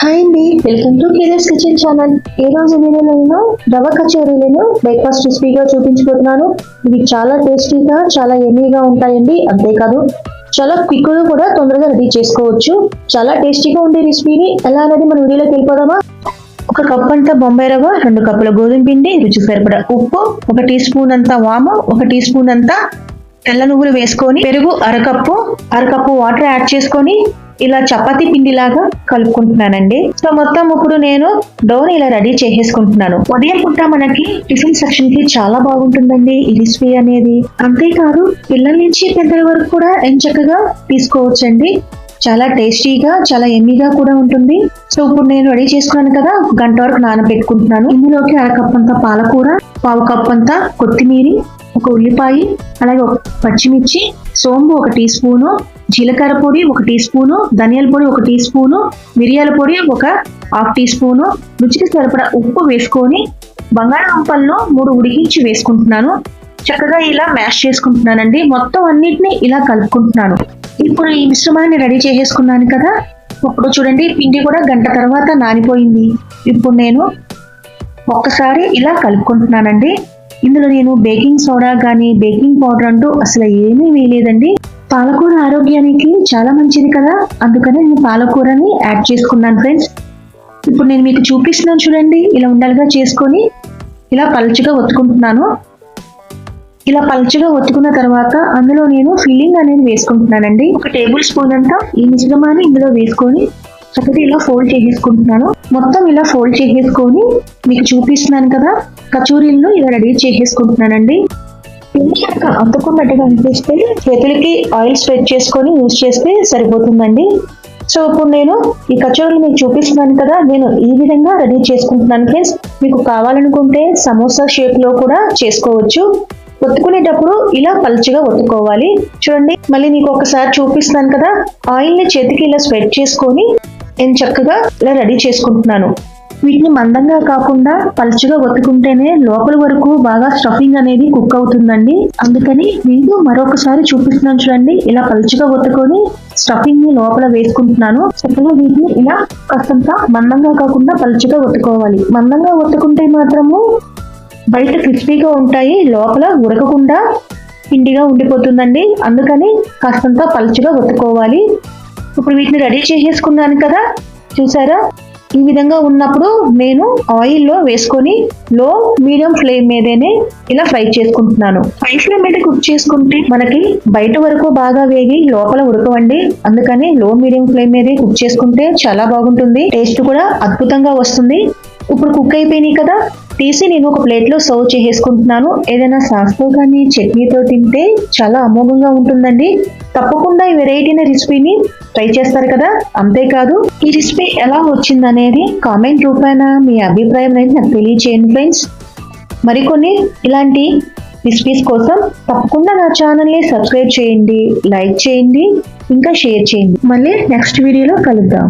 Hi అండి. Welcome to కేరస్ kitchen channel ఈ రోజు నేను నేను రవ కచోరీలను బ్రేక్ఫాస్ట్ రెసిపీగా చూపించబోతున్నాను. ఇవి చాలా టేస్టీగా చాలా ఎమీగా ఉంటాయండి. అంతేకాదు చాలా క్విక్గా కూడా తొందరగా రెడీ చేసుకోవచ్చు. చాలా టేస్టీగా ఉండే రెసిపీని ఎలా అనేది మన వీడియోలోకి వెళ్ళిపోదామా ఒక కప్ అంతా బొంబాయి రవ్వ రెండు కప్పుల గోధుమ పిండి రుచి సరిపడా ఉప్పు ఒక టీ స్పూన్ అంతా వామ ఒక టీ స్పూన్ అంతా తెల్ల నువ్వులు వేసుకొని పెరుగు అరకప్పు అరకప్పు వాటర్ యాడ్ చేసుకొని ఇలా చపాతి పిండిలాగా కలుపుకుంటున్నానండి. సో మొత్తం ఇప్పుడు నేను డోని ఇలా రెడీ చేసేసుకుంటున్నాను. ఉదయం పుట్ట మనకి టిఫిన్ సెక్షన్కి చాలా బాగుంటుందండి. ఈ రెసిపీ అనేది. అంతేకాదు పిల్లల నుంచి పెద్దల వరకు కూడా ఎంచక్కగా తీసుకోవచ్చండి. చాలా టేస్టీగా చాలా ఎమ్మీగా కూడా ఉంటుంది. సో ఇప్పుడు నేను రెడీ చేసుకున్నాను కదా ఒక గంట వరకు నానబెట్టుకుంటున్నాను. ఇందులోకి అరకప్ అంత పాలకూర పావు కప్ అంతా కొత్తిమీర ఒక ఉల్లిపాయ అలాగే ఒక పచ్చిమిర్చి సోంపు ఒక టీ స్పూను జీలకర్ర పొడి ఒక టీ స్పూను ధనియాల పొడి ఒక టీ స్పూను మిరియాల పొడి ఒక హాఫ్ టీ స్పూను రుచికి సరిపడా ఉప్పు వేసుకొని బంగాళదుంపలను మూడు ఉడికించి వేసుకుంటున్నాను. చక్కగా ఇలా మ్యాష్ చేసుకుంటున్నానండి. మొత్తం అన్నిటిని ఇలా కలుపుకుంటున్నాను. ఇప్పుడు ఈ మిశ్రమాన్ని రెడీ చేసేసుకున్నాను కదా. ఇప్పుడు చూడండి పిండి కూడా గంట తర్వాత నానిపోయింది. ఇప్పుడు నేను ఒక్కసారి ఇలా కలుపుకుంటున్నానండి. ఇందులో నేను బేకింగ్ సోడా కానీ బేకింగ్ పౌడర్ అంటూ అసలు ఏమీ వేయలేదండి. పాలకూర ఆరోగ్యానికి చాలా మంచిది కదా? అందుకనే నేను పాలకూరని యాడ్ చేసుకున్నాను ఫ్రెండ్స్ ఇప్పుడు నేను మీకు చూపిస్తున్నాను చూడండి. ఇలా ఉండాలిగా చేసుకొని ఇలా పలుచగా ఒత్తుకుంటున్నాను. ఇలా పలుచగా ఒత్తుకున్న తర్వాత అందులో నేను ఫిల్లింగ్ అనేది వేసుకుంటున్నానండి. ఒక టేబుల్ స్పూన్ అంతా ఈ మిశ్రమాన్ని ఇందులో వేసుకొని చక్కగా ఇలా ఫోల్డ్ చేసేసుకుంటున్నాను. మొత్తం ఇలా ఫోల్డ్ చేసేసుకొని మీకు చూపిస్తున్నాను కదా కచోరీలను ఇలా రెడీ చేసేసుకుంటున్నానండి. కనుక అంతకున్నట్టుగా అనిపిస్తే చేతులకి ఆయిల్ స్ప్రెడ్ చేసుకొని యూజ్ చేస్తే సరిపోతుందండి. సో ఇప్పుడు నేను ఈ కచోరీలు మీకు చూపిస్తున్నాను కదా నేను ఈ విధంగా రెడీ చేసుకుంటున్నాను ఫ్రెండ్స్ మీకు కావాలనుకుంటే సమోసా షేప్లో కూడా చేసుకోవచ్చు. ఒత్తుకునేటప్పుడు ఇలా పలుచగా ఒత్తుకోవాలి. చూడండి మళ్ళీ మీకు ఒకసారి చూపిస్తున్నాను కదా ఆయిల్ని చేతికి ఇలా స్ప్రెడ్ చేసుకొని నేను చక్కగా ఇలా రెడీ చేసుకుంటున్నాను. వీటిని మందంగా కాకుండా పలుచగా ఒత్తుకుంటేనే లోపల వరకు బాగా స్టఫింగ్ అనేది కుక్ అవుతుందండి. అందుకని మీకు మరొకసారి చూపిస్తున్నాను చూడండి. ఇలా పలుచగా ఒత్తుకొని స్టఫింగ్ని లోపల వేసుకుంటున్నాను. చక్కగా వీటిని ఇలా కాస్తంత మందంగా కాకుండా పలుచగా ఒత్తుకోవాలి. మందంగా ఒత్తుకుంటే మాత్రము బయట క్రిస్పీగా ఉంటాయి. లోపల ఉడకకుండా పిండిగా ఉండిపోతుందండి. అందుకని కాస్తంత పలుచగా ఒత్తుకోవాలి. ఇప్పుడు వీటిని రెడీ చేసేసుకున్నాను కదా. చూసారా? ఈ విధంగా ఉన్నప్పుడు నేను ఆయిల్లో వేసుకొని లో మీడియం ఫ్లేమ్ మీదనే ఇలా ఫ్రై చేసుకుంటున్నాను. ఫ్రై ఫ్లేమ్ మీద కుక్ చేసుకుంటే మనకి బయట వరకు బాగా వేగి లోపల ఉడకవండి. అందుకని లో మీడియం ఫ్లేమ్ మీదే కుక్ చేసుకుంటే చాలా బాగుంటుంది. టేస్ట్ కూడా అద్భుతంగా వస్తుంది. ఇప్పుడు కుక్ అయిపోయినాయి కదా తీసి నేను ఒక ప్లేట్లో సర్వ్ చేసేసుకుంటున్నాను. ఏదైనా సాస్తో కానీ చట్నీతో తింటే చాలా అమోఘంగా ఉంటుందండి. తప్పకుండా ఈ వెరైటీ రెసిపీని ట్రై చేస్తారు కదా. అంతేకాదు ఈ రెసిపీ ఎలా వచ్చిందనేది కామెంట్ రూపాయన మీ అభిప్రాయం అనేది నాకు తెలియచేయండి ఫ్రెండ్స్ మరికొన్ని ఇలాంటి రెసిపీస్ కోసం తప్పకుండా నా ఛానల్ని సబ్స్క్రైబ్ చేయండి లైక్ చేయండి ఇంకా షేర్ చేయండి. మళ్ళీ నెక్స్ట్ వీడియోలో కలుద్దాం.